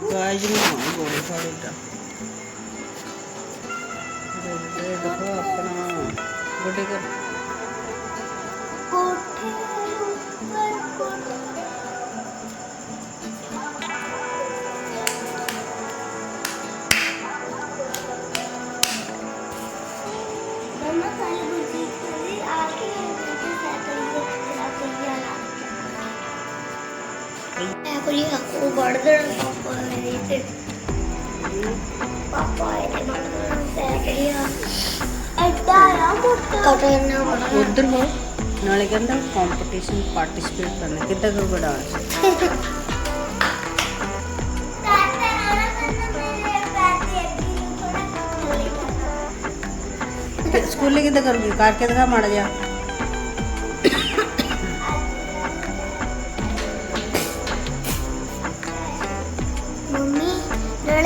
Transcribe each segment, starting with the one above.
ਗਾਇਜ ਨੂੰ ਗੋਲੇ ਫਾੜੇ ਦਾ ਦੇ ਦੇਖੋ ਆਪਣਾ ਗੁੱਡੇ ਕਰ ਕੋਠੇ ਉੱਪਰ ਕੋਠੇ ਮੰਮਾ ਕੱਲ ਬੁੱਢੀ ਕਰੀ ਆ ਕੇ ਉਧਰ ਹੋ ਨਾਲੇ ਕਹਿੰਦਾ ਕੰਪੀਟੀਸ਼ਨ ਪਾਰਟਿਸਿਪੇਟ ਕਰਨਾ। ਕਿੱਦਾਂ ਕਰੂਗਾ ਡਾਂਸ ਸਕੂਲੇ ਕਿੱਦਾਂ ਕਰੂਗੀ? ਕਰਕੇ ਦਿਖਾ ਮਾੜਾ ਜਿਹਾ।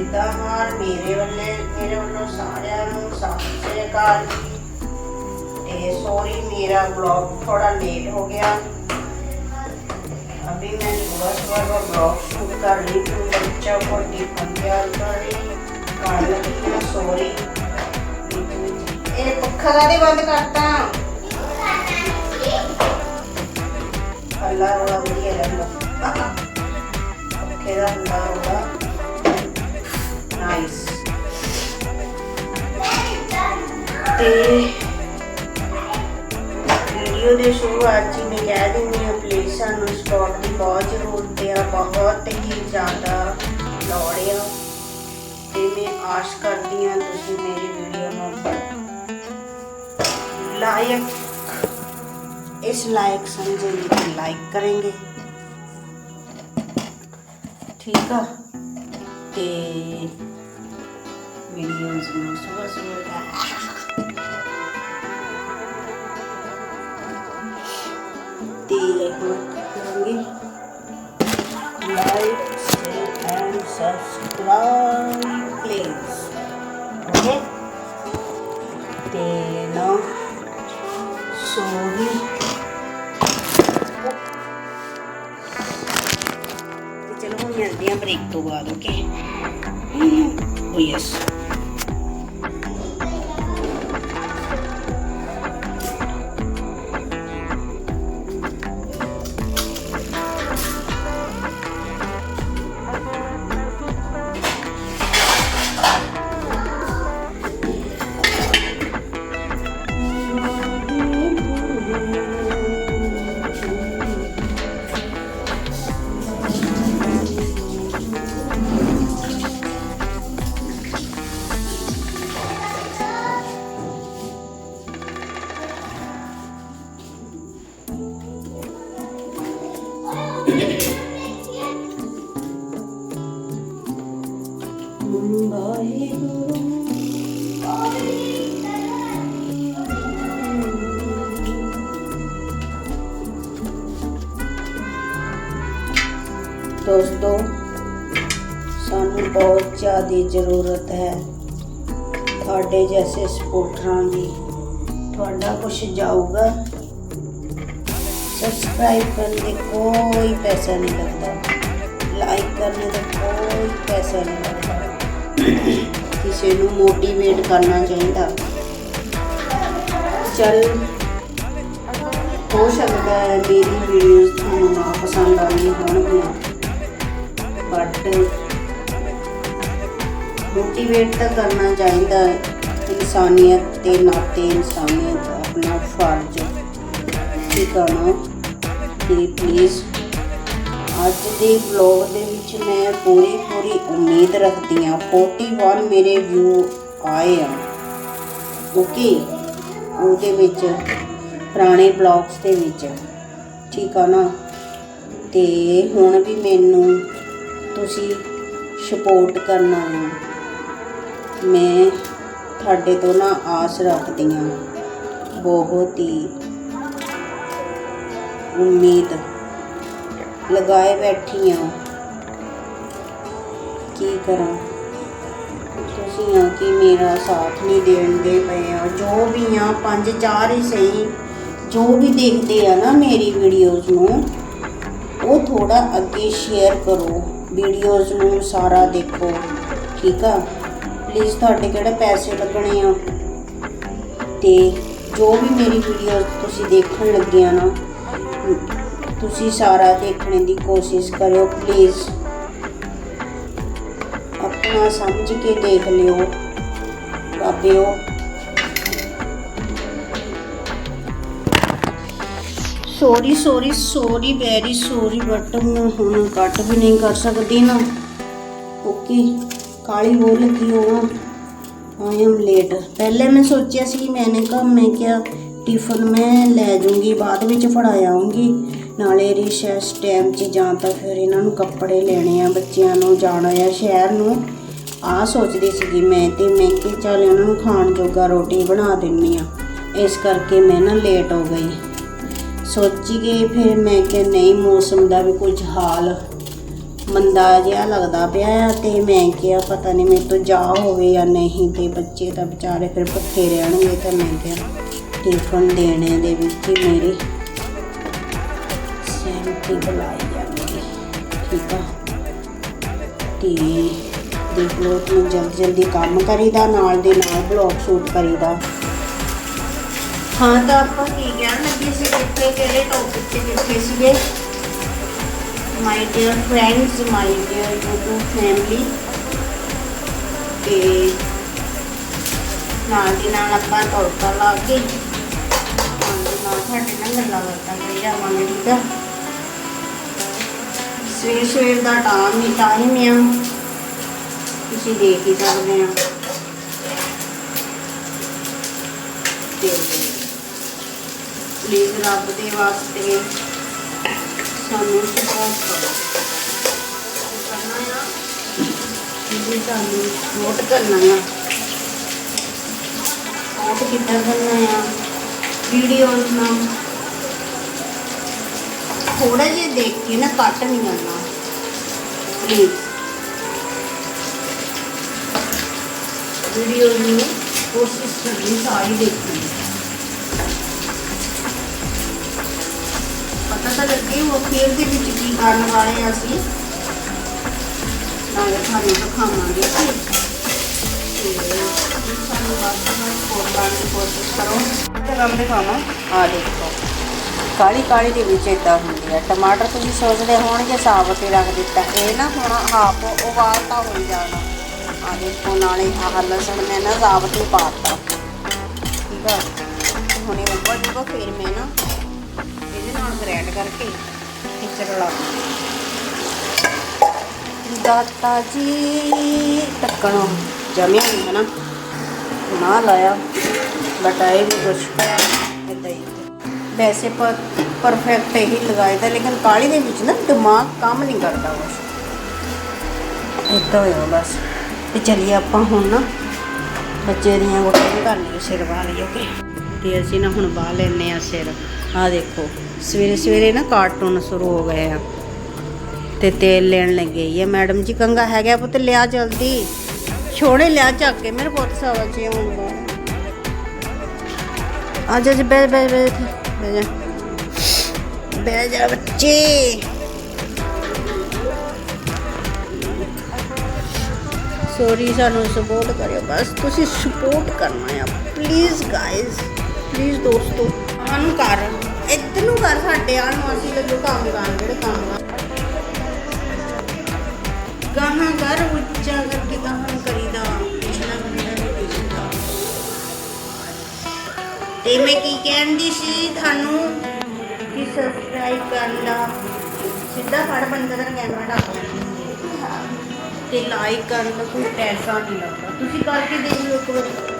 ਆ ਰਹੀਆਂ ਗੋਲੀਆਂ ਹੈਲੋ ਫਰੈਂਡਸ ਕਿੱਦਾਂ ਹਾਲ ਮੇਰੇ ਵੱਲੇ ਮੇਰੇ ਵੱਲੋਂ ਸਾਰਿਆਂ ਨੂੰ ਸਤਿ ਸ੍ਰੀ ਅਕਾਲ ਜੀ ਤੇ ਸੌਰੀ ਮੇਰਾ ਵਲੌਗ ਥੋੜਾ ਲੇਟ ਹੋ गया अभी मैं सुबह सुबह का ब्लॉग शुरू कर रही हूँ बच्चा को टिफिन तैयार कर रही कर लगी हूँ सॉरी ਇਹ ਪੱਖਾ ਕਾਹਦੇ ਬੰਦ ਕਰਤਾ ਅੱਲਾ ਰੋਲਾ ਵਧੀਆ ਰਹਿੰਦਾ ਪੱਖੇ ਦਾ ਹੁੰਦਾ ਤੇ ਵੀਡੀਓ ਦੇ ਸ਼ੁਰੂਆਤ 'ਚ ਮੈਂ ਕਹਿ ਦਿੰਦੀ ਹਾਂ ਪਲੀਜ਼ ਸਾਨੂੰ ਸਪੋਰਟ ਦੀ ਬਹੁਤ ਜ਼ਰੂਰਤ ਹੈ ਬਹੁਤ ਹੀ ਜ਼ਿਆਦਾ ਲੋੜ ਤੇ ਮੈਂ ਆਸ ਕਰਦੀ ਹਾਂ ਤੁਸੀਂ ਮੇਰੀ ਵੀਡੀਓ ਨੂੰ ਲਾਇਕ, ਇਸ ਲਾਇਕ ਸਮਝ तो लाइक करेंगे ਠੀਕ ਆ? ਤੇ ਵੀਡੀਓ ਨੂੰ ਸੁਬਾ ਸੁਬਾ ਦਾ ਤੇ ਹੁਣ ਕਰਾਂਗੇ like share and subscribe please okay ਤੇ ਨਾ ਸੋਰੀ ਤੇ ਚਲੋ ਹੁਣ ਮਿਲਦੇ ਹਾਂ ਬ੍ਰੇਕ ਤੋਂ ਬਹੁਤ ਜ਼ਰੂਰਤ ਹੈ। ਤੁਹਾਡੇ ਜੈਸੇ ਸਪੋਰਟਰਾਂ ਦੀ ਤੁਹਾਡਾ ਕੁਝ ਜਾਊਗਾ। ਸਬਸਕ੍ਰਾਈਬ ਕਰਨ ਦੇ ਕੋਈ ਪੈਸਾ ਨਹੀਂ ਲੱਗਦਾ। ਲਾਈਕ ਕਰਨ ਦਾ ਕੋਈ ਪੈਸਾ ਨਹੀਂ ਲੱਗਦਾ। ਕਿਸੇ ਨੂੰ ਮੋਟੀਵੇਟ ਕਰਨਾ ਚਾਹੀਦਾ। ਚੱਲ, ਹੋ ਸਕਦਾ ਹੈ ਮੇਰੀ ਮੋਟੀਵੇਟ ਤਾਂ ਕਰਨਾ ਚਾਹੀਦਾ ਹੈ। ਇਨਸਾਨੀਅਤ ਦੇ ਨਾਤੇ ਇਨਸਾਨੀਅਤ ਆਪਣਾ ਫਰਜ਼ ਠੀਕ ਆ ਨਾ ਪਲੀਜ਼ ਅੱਜ ਦੇ ਵਲੌਗ ਦੇ ਵਿੱਚ ਮੈਂ ਪੂਰੀ ਪੂਰੀ ਉਮੀਦ ਰੱਖਦੀ ਹਾਂ 41 ਮੇਰੇ ਵਿਊ ਆਏ ਆ। ਓਕੇ ਉਹਦੇ ਵਿੱਚ, ਪੁਰਾਣੇ ਬਲੌਗਸ ਦੇ ਵਿੱਚ। ਠੀਕ ਆ ਨਾ? ਤੇ ਹੁਣ ਵੀ ਮੈਨੂੰ ਤੁਸੀਂ ਸਪੋਰਟ ਕਰਨਾ ਹੈ। ਮੈਂ ਤੁਹਾਡੇ ਤੋਂ ਨਾ ਆਸ ਰੱਖਦੀ ਹਾਂ। ਬਹੁਤ ਹੀ ਉਮੀਦ ਲਗਾਏ ਬੈਠੀ ਹਾਂ। ਕੀ ਕਰਾਂ? ਤੁਸੀਂ ਆ ਕਿ ਮੇਰਾ ਸਾਥ ਨਹੀਂ ਦੇਣਦੇ ਪਏ ਆ। ਜੋ ਵੀ ਆ, ਪੰਜ ਚਾਰ ਹੀ ਸਹੀ। ਜੋ ਵੀ ਦੇਖਦੇ ਆ ਨਾ ਮੇਰੀ ਵੀਡੀਓਜ਼ ਨੂੰ, ਉਹ ਥੋੜਾ ਅੱਗੇ ਸ਼ੇਅਰ ਕਰੋ। ਵੀਡੀਓਜ਼ ਨੂੰ ਸਾਰਾ ਦੇਖੋ। ਠੀਕ ਆ? ਪਲੀਜ਼ ਤੁਹਾਡੇ ਕਿਹੜੇ ਪੈਸੇ ਲੱਗਣੇ ਆ? ਤੇ ਜੋ ਵੀ ਮੇਰੀ ਵੀਡੀਓ ਤੁਸੀਂ ਦੇਖਣ ਲੱਗੇ ਆ ਨਾ, ਤੁਸੀਂ ਸਾਰਾ ਦੇਖਣ ਦੀ ਕੋਸ਼ਿਸ਼ ਕਰਿਓ ਪਲੀਜ਼ ਆਪਣਾ ਸਮਝ ਕੇ ਦੇਖ ਲਿਓ ਬਾਬਿਓ sorry sorry sorry very sorry but ਮੈਂ ਹੁਣ ਕੱਟ ਵੀ ਨਹੀਂ ਕਰ ਸਕਦੀ ਨਾ। ਓਕੇ ਕਾਲੀ ਹੋਰ ਲੱਗੀ ਹੋਣਾ। ਆਈ ਐਮ ਲੇਟ ਪਹਿਲੇ ਮੈਂ ਸੋਚਿਆ ਸੀ, ਮੈਨੇ ਕਹਾ, ਮੈਂ ਕਿਹਾ ਟਿਫਨ ਮੈਂ ਲੈ ਜਾਊਂਗੀ, ਬਾਅਦ ਵਿੱਚ ਫੜਾ ਆਉਂਗੀ ਨਾਲੇ ਰਿਸੈਸ ਟਾਈਮ 'ਚ ਜਾਂ ਤਾਂ ਫਿਰ ਇਹਨਾਂ ਨੂੰ ਕੱਪੜੇ ਲੈਣੇ ਆ ਬੱਚਿਆਂ ਨੂੰ, ਜਾਣਾ ਆ ਸ਼ਹਿਰ ਨੂੰ। ਆ ਸੋਚਦੀ ਸੀਗੀ ਮੈਂ ਤੇ, ਮੈਂ ਕਿ ਚੱਲ ਇਹਨਾਂ ਨੂੰ ਖਾਣ ਜੋਗਾ ਰੋਟੀ ਬਣਾ ਦਿੰਨੀ ਆ। ਇਸ ਕਰਕੇ ਮੈਂ ਨਾ ਲੇਟ ਹੋ ਗਈ। ਸੋਚੀ ਕਿ ਫਿਰ ਮੈਂ ਕਿ ਨਹੀਂ, ਮੌਸਮ ਦਾ ਵੀ ਕੁਝ ਹਾਲ ਮੰਦਾ ਜਿਹਾ ਲੱਗਦਾ ਪਿਆ ਆ ਤੇ ਮੈਂ ਕਿਹਾ ਪਤਾ ਨਹੀਂ ਮੇਰੇ ਤੋਂ ਜਾ ਹੋਵੇ ਜਾਂ ਨਹੀਂ ਤੇ ਬੱਚੇ ਤਾਂ ਵਿਚਾਰੇ ਫਿਰ ਭੁੱਖੇ ਰਹਿਣਗੇ ਤਾਂ ਮੈਂ ਕਿਹਾ ਟਿਫਨ ਦੇਣੇ ਦੇ ਵਿੱਚ ਹੀ ਮੇਰੇ। ਸੈਂਟੀ ਬੁਲਾਈ ਜਾਂਦੀ ਠੀਕ ਆ? ਤੇ ਦੇਖ ਲਓ ਕਿ ਜਲਦੀ ਜਲਦੀ ਕੰਮ ਕਰੀਦਾ, ਨਾਲ ਦੇ ਨਾਲ ਬਲੌਗ ਸ਼ੂਟ ਕਰੀਦਾ। ਹਾਂ, ਤਾਂ ਆਪਾਂ ਕੀ ਕਹਿਣ ਲੱਗੇ ਸੀ ਕਿੱਥੇ ਕਿਹੜੇ ਟੌਪਿਕ ਤੇ ਕਿੱਥੇ ਸੀਗੇ? My dear friends my dear YouTube family ਤੇ ਨਾਲ ਦੀ ਨਾਲ ਆਪਾਂ ਤੜਕਾ ਲਾ ਕੇ ਨਾਲ ਦੀ ਨਾਲ ਸਾਡੇ ਨਾਲ ਗੱਲਾਂ ਬਾਤਾਂ ਕਰੀ ਜਾਵਾਂਗੇ, ਠੀਕ ਆ? ਸਵੇਰ ਸਵੇਰ ਦਾ ਟਾਈਮ ਹੀ ਟਾਈਮ ਆ ਤੁਸੀਂ ਦੇਖ ਹੀ ਸਕਦੇ ਆ। ਤੇ ਪਲੀਜ਼ ਰੱਬ ਦੇ ਵਾਸਤੇ ਸਾਨੂੰ ਸਪੋਰਟ ਕਰਨਾ ਆ ਜੀ ਸਾਨੂੰ ਨੋਟ ਕਰਨਾ ਆ ਨੋਟ ਕਿੱਦਾਂ ਕਰਨਾ ਆ ਵੀਡੀਓਜ਼ ਨਾਲ ਥੋੜਾ ਜਿਹਾ ਦੇਖ ਕੇ ਨਾ ਕੱਟ ਨਹੀਂ ਕਰਨਾ ਪਲੀਜ਼ ਵੀਡੀਓ ਨੂੰ ਕੋਸ਼ਿਸ਼ ਕਰਨੀ, ਸਾਰੀ ਦੇਖਣੀ। ਪਤਾ ਤਾਂ ਲੱਗੇ ਉਹ ਖੇਲ ਦੇ ਵਿੱਚ ਕੀ ਕਰਨ ਵਾਲੇ ਆ ਅਸੀਂ। ਨਾਲੇ ਤੁਹਾਨੂੰ ਦਿਖਾਵਾਂਗੇ ਤੇ ਸਾਨੂੰ ਵਾਸਤੇ ਕੋਲ ਦੀ ਕੋਸ਼ਿਸ਼ ਕਰੋ। ਤੇ ਕੰਮ ਦਿਖਾਵਾਂ। ਆ ਦੇਖੋ। ਕਾਲੀ ਕਾਲੀ ਦੇ ਵਿੱਚ ਇਦਾਂ ਹੁੰਦੀ ਹੈ ਟਮਾਟਰ ਤੁਸੀਂ ਸੋਚਦੇ ਹੋਣਗੇ ਸਾਬਤ ਹੀ ਰੱਖ ਦਿੱਤਾ। ਇਹ ਨਾ ਹੁਣ ਹਾਫ ਉਬਾਲਤਾ ਹੋਈ ਜਾਣਾ। ਆ ਦੇਖੋ, ਨਾਲੇ ਆਹ ਲਸਣ ਮੈਂ ਨਾ ਸਾਬਤ ਹੀ ਪਾਤਾ ਠੀਕ ਆ? ਹੁਣ ਉੱਪਰ ਜੂਗਾ ਫਿਰ ਮੈਂ ਨਾ ਇਹਦੇ ਨਾਲ ਗ੍ਰੈਂਡ ਕਰਕੇ ਵਿੱਚ ਰਲਾ ਦਾਤਾ ਜੀ ਟੱਕਣ ਜਮਿਆ ਨਹੀਂ ਹੈ ਨਾ ਨਾ ਲਾਇਆ ਬਟ ਆਏ ਵੀ ਕੁਛ ਹੀ ਵੈਸੇ ਪਰ ਪਰਫੈਕਟ ਹੀ ਲਗਾਇਦਾ ਲੇਕਿਨ ਕਾਲੀ ਦੇ ਵਿੱਚ ਨਾ ਦਿਮਾਗ ਕੰਮ ਨਹੀਂ ਕਰਦਾ ਕੁਛ ਏਦਾਂ ਹੋਇਆ ਬਸ ਤੇ ਚਲਿਏ ਆਪਾਂ ਹੁਣ ਨਾ ਬੱਚੇ ਦੀਆਂ ਗੁੱਟੀਆਂ ਕਰ ਲਈਏ ਸਿਰ ਲਈਏ ਓਕੇ ਤੇ ਅਸੀਂ ਨਾ ਹੁਣ ਬਾਹ ਲੈਨੇ ਆ ਸਿਰ। ਆ ਦੇਖੋ, ਸਵੇਰੇ ਸਵੇਰੇ ਨਾ ਕਾਰਟੂਨ ਸ਼ੁਰੂ ਹੋ ਗਏ ਆ। ਤੇ ਤੇਲ ਲੈਣ ਲੱਗੇ ਇਹ ਮੈਡਮ ਜੀ ਕੰਗਾ ਹੈਗਾ ਪੁੱਤ, ਲਿਆ ਜਲਦੀ। ਛੋੜੇ ਲਿਆ ਚੱਕ ਕੇ, ਮੇਰੇ ਪੁੱਤ ਸਵਾ ਚੇ ਹੁਣ ਆ ਜਾ ਜੀ ਬੈ ਬੈ ਬੈ ਜਾ। ਬੈ ਜਾ ਬੱਚੇ। ਸੋਰੀ ਸਾਨੂੰ ਸਪੋਰਟ ਕਰਿਓ। ਬਸ ਤੁਸੀਂ ਸਪੋਰਟ ਕਰਨਾ ਆ ਪਲੀਜ਼ ਗਾਇਜ਼ ਪਲੀਜ਼ ਦੋਸਤੋ ਆਨੂੰ ਕਰ। ਇੱਧਰ ਨੂੰ ਕਰ ਸਾਡੇ ਆਲ ਨੂੰ, ਅਸੀਂ ਲੱਗੋ ਕੰਮ ਕਰ ਜਿਹੜੇ ਕੰਮ ਕਰ ਗਾਹਾਂ ਕਰ, ਉੱਚਾ ਕਰਕੇ ਗਾਹਾਂ ਕਰੀਦਾ। ਪਿਛਲਾ ਕਰੀਦਾ ਨਹੀਂ ਦਿਖਦਾ ਤੇ ਮੈਂ ਕੀ ਕਹਿੰਦੀ ਸੀ, ਤੁਹਾਨੂੰ ਕਿ ਸਬਸਕ੍ਰਾਈਬ ਕਰਨ ਸਿੱਧਾ ਫੜ ਬੰਦਾ ਦਾ ਕੈਮਰਾ ਢੱਕ ਲੈਣਾ ਤੇ ਲਾਈਕ ਕਰਨ ਦਾ ਕੋਈ ਪੈਸਾ ਨਹੀਂ ਲੱਗਦਾ। ਤੁਸੀਂ ਕਰਕੇ ਦੇਖ ਲਓ ਇੱਕ ਵਾਰੀ।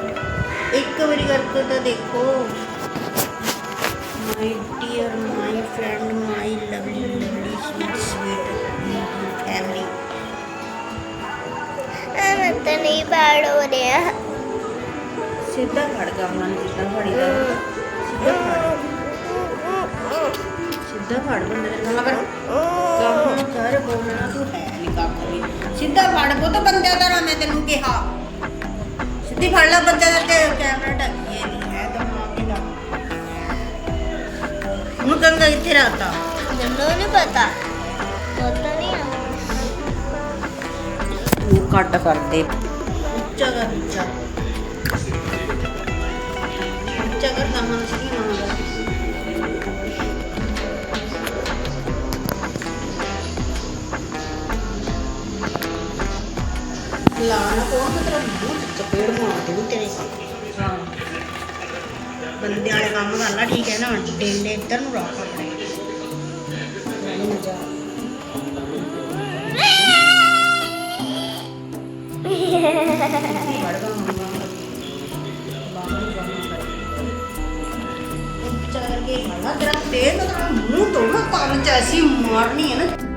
ਇੱਕ ਵਾਰੀ ਕਰਕੇ ਤਾਂ ਦੇਖੋ। My dear my friend my lovely lovely sweet sweet family ਮੈਂ ਤਾਂ ਨਹੀਂ ਬੈਡ ਹੋ ਰਿਹਾ। ਸਿੱਧਾ ਫੜ ਗਾਵਾਂ ਨੂੰ ਜਿੱਦਾਂ ਸਿੱਧਾ ਫੜ ਸਿੱਧਾ ਫੜ ਬੰਦੇ ਨੇ ਗਾਵਾਂ ਕਰ। ਬੋਲਣਾ ਤੂੰ ਹੈ ਨਹੀਂ ਕੱਖ ਵੀ। ਸਿੱਧਾ ਫੜ ਬੋ ਤਾਂ ਬੰਦਿਆਂ ਦਾ ਮੈਂ ਤੈਨੂੰ ਕਿਹਾ। ਸਿੱਧੀ ਫੜ ਲੈ ਬੰਦੇ ਦਾ ਤੇ ਉਹਨੂੰ ਕੰਗਾ ਇੱਥੇ ਰੱਖਤਾ ਮੈਨੂੰ ਨਹੀਂ ਪਤਾ ਪਤਾ ਨਹੀਂ ਆ ਨੂੰ ਕੱਟ ਕਰਦੇ ਉੱਚਾ ਕਰ ਉੱਚਾ ਉੱਚਾ ਕਰ ਦਮਨ ਸੀ ਨਾ ਲਾਣਾ ਕੋਣ ਮਤਲਬ ਬਹੁਤ ਚਪੇੜ ਮਾਰ ਦੂ ਤੇਰੇ ਹਾਂ ਬੰਦੇ ਵਾਲੇ ਕੰਮ ਕਰ ਲਾ ਠੀਕ ਹੈ ਨਾ ਡੇਲੇ ਇੱਧਰ ਨੂੰ ਰੱਖ ਮੂੰਹ ਤੋਂ ਨਾ ਕੰਨ ਚ ਐਸੀ ਮਾਰਨੀ ਹੈ ਨਾ।